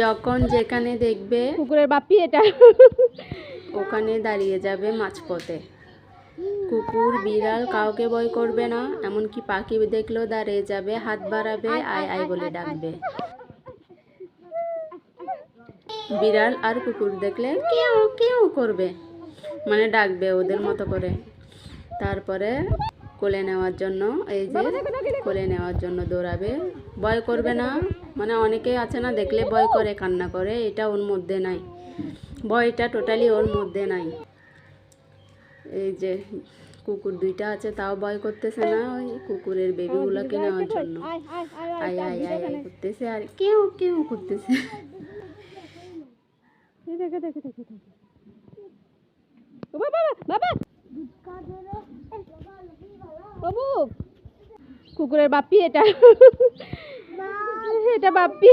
যখন যেখানে দেখবে কুকুরের বাপি এটা। ওখানে দাঁড়িয়ে যাবে মাঝপথে। কুকুর বিড়াল কাউকে ভয় করবে না এমনকি পাখি দেখলেও দাঁড়িয়ে যাবে হাত বাড়াবে আয় আয় বলে ডাকবে। বিড়াল আর কুকুর দেখলে কেউ কেউ করবে মানে ডাকবে ওদের মতো করে। তারপরে কোলে নেওয়ার জন্য এই যে কোলে নেওয়ার জন্য দৌড়াবে। ভয় করবে না। মানে অনেকে আছে না দেখলে ভয় করে কান্না করে এটা ওর মধ্যে নাই। ভয়টা টোটালি ওর মধ্যে নাই। এই যে কুকুর দুইটা আছে তাও ভয় করতেছে না ওই কুকুরের বেবিগুলোকে নেওয়ার জন্য। আয় আয় আয় আয় করতেছে আর কেউ কেউ করতেছে। দেখে দেখে দেখে দেখে। ও বাবা বাবা বাবু! কুকুরের বাপি এটা। এটা বাপি